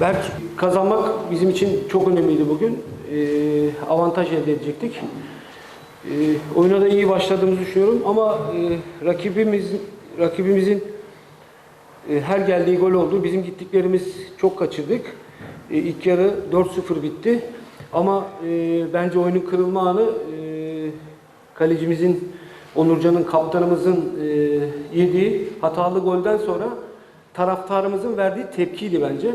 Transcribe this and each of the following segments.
Berk kazanmak bizim için çok önemliydi bugün. Ee, avantaj elde edecektik. Ee, oyuna da iyi başladığımızı düşünüyorum ama e, rakibimiz rakibimizin e, her geldiği gol oldu. Bizim gittiklerimiz çok kaçırdık. E, ilk yarı 4-0 bitti. Ama e, bence oyunun kırılma anı e, kalecimizin, Onurcan'ın, kaptanımızın e, yediği hatalı golden sonra taraftarımızın verdiği tepkiydi bence.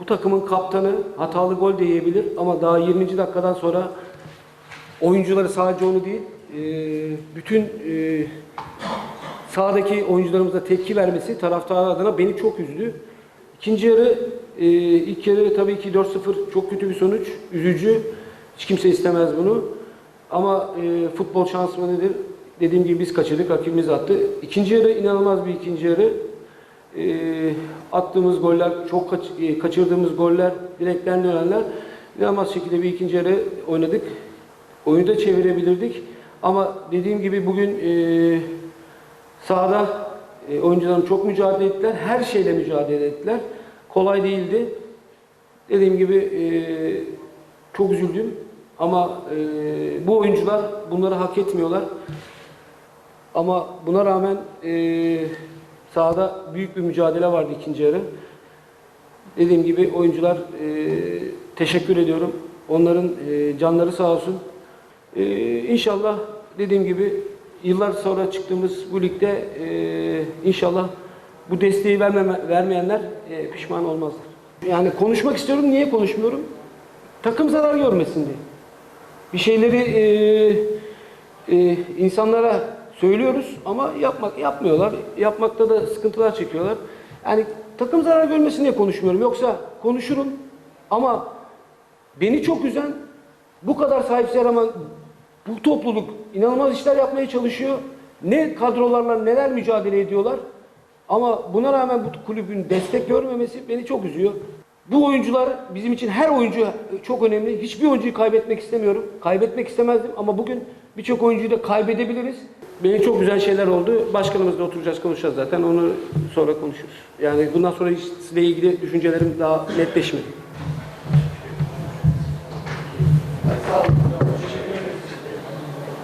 Bu takımın kaptanı hatalı gol de yiyebilir ama daha 20. dakikadan sonra oyuncuları sadece onu değil, e, bütün e, sahadaki oyuncularımıza tepki vermesi taraftar adına beni çok üzdü. İkinci yarı, e, ilk yarı tabii ki 4-0 çok kötü bir sonuç, üzücü. Hiç kimse istemez bunu. Ama e, futbol şans mı nedir? Dediğim gibi biz kaçırdık, rakibimiz attı. İkinci yarı inanılmaz bir ikinci yarı. E, attığımız goller, çok kaç- e, kaçırdığımız goller, direkten dönenler inanılmaz şekilde bir ikinci yarı oynadık. Oyunu da çevirebilirdik. Ama dediğim gibi bugün e, sahada e, oyuncularım çok mücadele ettiler. Her şeyle mücadele ettiler. Kolay değildi. Dediğim gibi e, çok üzüldüm. Ama e, bu oyuncular bunları hak etmiyorlar. Ama buna rağmen e, sahada büyük bir mücadele vardı ikinci yarı. Dediğim gibi oyuncular e, teşekkür ediyorum. Onların e, canları sağ olsun. E, inşallah dediğim gibi yıllar sonra çıktığımız bu ligde e, inşallah bu desteği vermeme, vermeyenler e, pişman olmazlar. Yani konuşmak istiyorum. Niye konuşmuyorum? Takım zarar görmesin diye. Bir şeyleri e, e, insanlara söylüyoruz ama yapmak yapmıyorlar. Yapmakta da sıkıntılar çekiyorlar. Yani takım zarar görmesin diye konuşmuyorum. Yoksa konuşurum ama beni çok üzen bu kadar sahipsiz ama bu topluluk inanılmaz işler yapmaya çalışıyor. Ne kadrolarla neler mücadele ediyorlar. Ama buna rağmen bu kulübün destek görmemesi beni çok üzüyor. Bu oyuncular bizim için her oyuncu çok önemli. Hiçbir oyuncuyu kaybetmek istemiyorum. Kaybetmek istemezdim ama bugün birçok oyuncuyu da kaybedebiliriz. Benim çok güzel şeyler oldu. Başkanımızla oturacağız, konuşacağız zaten. Onu sonra konuşuruz. Yani bundan sonra işle ilgili düşüncelerim daha netleşmedi.